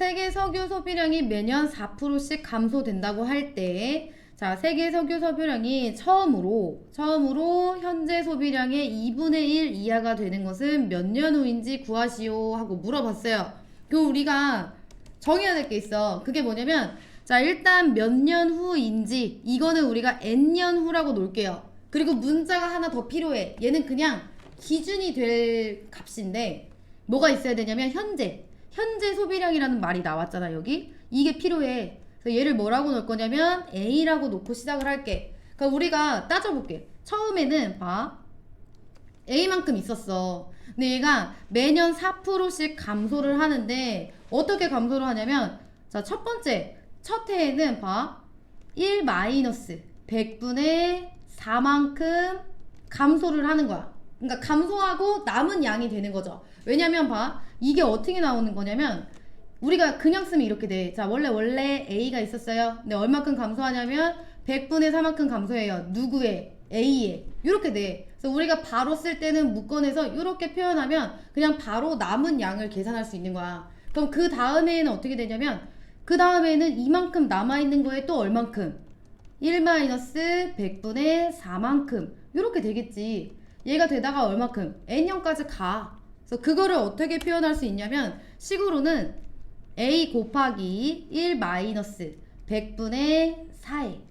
세계 석유 소비량이 매년 4%씩 감소된다고 할 때, 자, 세계 석유 소비량이 처음으로, 처음으로 현재 소비량의 2분의 1 이하가 되는 것은 몇 년 후인지 구하시오 하고 물어봤어요. 그럼 우리가 정해야 될 게 있어. 그게 뭐냐면, 자, 일단 몇 년 후인지, 이거는 우리가 N년 후라고 놓을게요. 그리고 문자가 하나 더 필요해. 얘는 그냥 기준이 될 값인데, 뭐가 있어야 되냐면, 현재. 현재 소비량이라는 말이 나왔잖아, 여기. 이게 필요해. 그래서 얘를 뭐라고 넣을 거냐면, A라고 놓고 시작을 할게. 그러니까 우리가 따져볼게. 처음에는, 봐. A만큼 있었어. 근데 얘가 매년 4%씩 감소를 하는데 어떻게 감소를 하냐면 자, 첫 번째 첫 해에는 봐. 1 마이너스 100분의 4만큼 감소를 하는 거야. 그러니까 감소하고 남은 양이 되는 거죠. 왜냐면 봐. 이게 어떻게 나오는 거냐면 우리가 그냥 쓰면 이렇게 돼. 자, 원래 원래 A가 있었어요. 근데 얼마큼 감소하냐면 100분의 4만큼 감소해요. 누구의? A의. 이렇게 돼. 그래서 우리가 바로 쓸 때는 묶어내서 이렇게 표현하면 그냥 바로 남은 양을 계산할 수 있는 거야. 그럼 그 다음에는 어떻게 되냐면 그 다음에는 이만큼 남아있는 거에 또 얼만큼? 1 마이너스 100분의 4만큼. 이렇게 되겠지. 얘가 되다가 얼마큼? n형까지 가. 그래서 그거를 어떻게 표현할 수 있냐면 식으로는 a 곱하기 1 마이너스 100분의 4에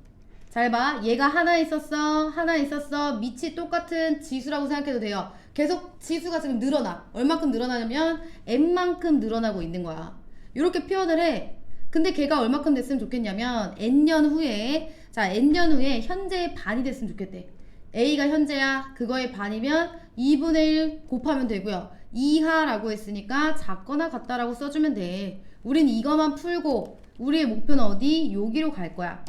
잘 봐. 얘가 하나 있었어. 하나 있었어. 밑이 똑같은 지수라고 생각해도 돼요. 계속 지수가 지금 늘어나. 얼만큼 늘어나냐면 n만큼 늘어나고 있는 거야. 이렇게 표현을 해. 근데 걔가 얼마큼 됐으면 좋겠냐면 n년 후에 자 n년 후에 현재의 반이 됐으면 좋겠대. A가 현재야. 그거의 반이면 2분의 1 곱하면 되고요. 이하라고 했으니까 작거나 같다라고 써주면 돼. 우린 이거만 풀고 우리의 목표는 어디? 여기로 갈 거야.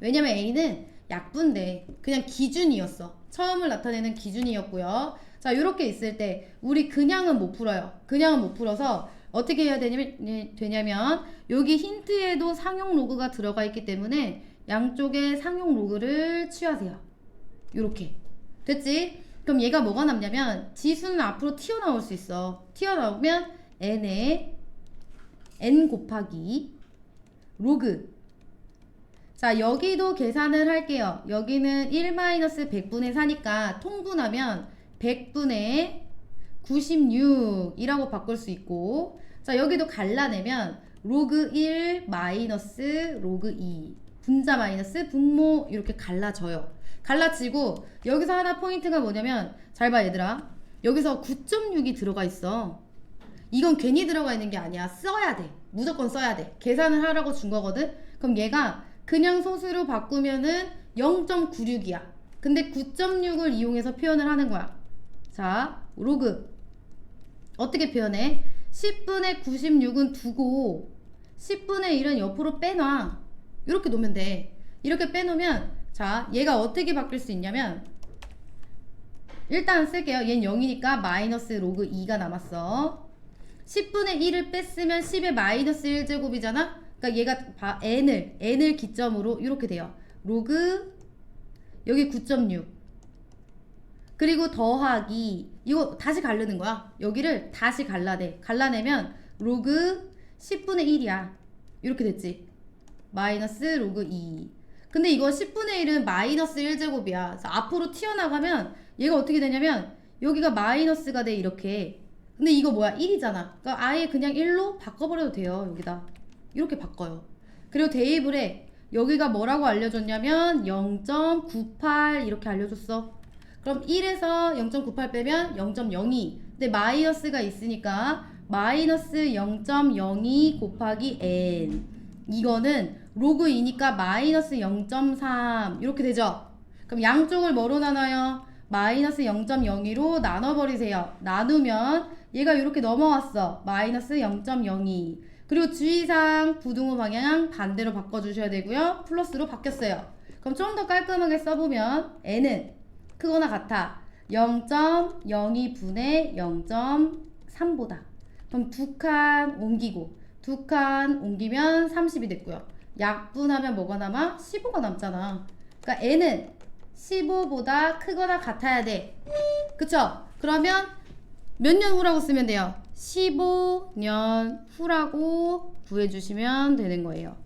왜냐면 A는 약분데 그냥 기준이었어. 처음을 나타내는 기준이었고요. 자, 이렇게 있을 때 우리 그냥은 못 풀어요. 그냥은 못 풀어서 어떻게 해야 되냐면 여기 힌트에도 상용 로그가 들어가 있기 때문에 양쪽에 상용 로그를 취하세요. 이렇게 됐지? 그럼 얘가 뭐가 남냐면 지수는 앞으로 튀어나올 수 있어. 튀어나오면 n에 n 곱하기 로그 자, 여기도 계산을 할게요. 여기는 1-100분의 4니까 통분하면 100분의 96이라고 바꿀 수 있고 자, 여기도 갈라내면 로그 1 마이너스 로그 2 분자 마이너스 분모 이렇게 갈라져요. 갈라지고 여기서 하나 포인트가 뭐냐면 잘 봐 얘들아. 여기서 9.6이 들어가 있어. 이건 괜히 들어가 있는 게 아니야. 써야 돼. 무조건 써야 돼. 계산을 하라고 준 거거든. 그럼 얘가 그냥 소수로 바꾸면은 0.96이야. 근데 9.6을 이용해서 표현을 하는 거야. 자, 로그. 어떻게 표현해? 10분의 96은 두고 10분의 1은 옆으로 빼놔. 이렇게 놓으면 돼. 이렇게 빼놓으면 자, 얘가 어떻게 바뀔 수 있냐면 일단 쓸게요. 얘는 0이니까 마이너스 로그 2가 남았어. 10분의 1을 뺐으면 10의 마이너스 1제곱이잖아? 그러니까 얘가 바, n을 n을 기점으로 이렇게 돼요. 로그 여기 9.6 그리고 더하기 이거 다시 갈르는 거야. 여기를 다시 갈라내. 갈라내면 로그 10분의 1이야. 이렇게 됐지. 마이너스 로그 2 근데 이거 10분의 1은 마이너스 1제곱이야. 그래서 앞으로 튀어나가면 얘가 어떻게 되냐면 여기가 마이너스가 돼 이렇게. 근데 이거 뭐야? 1이잖아. 그러니까 아예 그냥 1로 바꿔버려도 돼요. 여기다. 이렇게 바꿔요. 그리고 해. 여기가 뭐라고 알려줬냐면 0.98 이렇게 알려줬어. 그럼 1에서 0.98 빼면 0.02. 근데 마이너스가 있으니까 마이너스 0.02 곱하기 n. 이거는 로그 2니까 마이너스 0.3 이렇게 되죠. 그럼 양쪽을 뭐로 나눠요? 마이너스 0.02로 나눠버리세요. 나누면 얘가 이렇게 넘어왔어. 마이너스 0.02. 그리고 주의사항 부등호 방향 반대로 바꿔주셔야 되고요. 플러스로 바뀌었어요. 그럼 좀 더 깔끔하게 써보면 n은 크거나 같아. 0.02분의 0.3보다. 그럼 두 칸 옮기고 두 칸 옮기면 30이 됐고요. 약분하면 뭐가 남아? 15가 남잖아. 그러니까 n은 15보다 크거나 같아야 돼. 그쵸? 그러면 몇 년 후라고 쓰면 돼요? 15년 후라고 구해주시면 되는 거예요.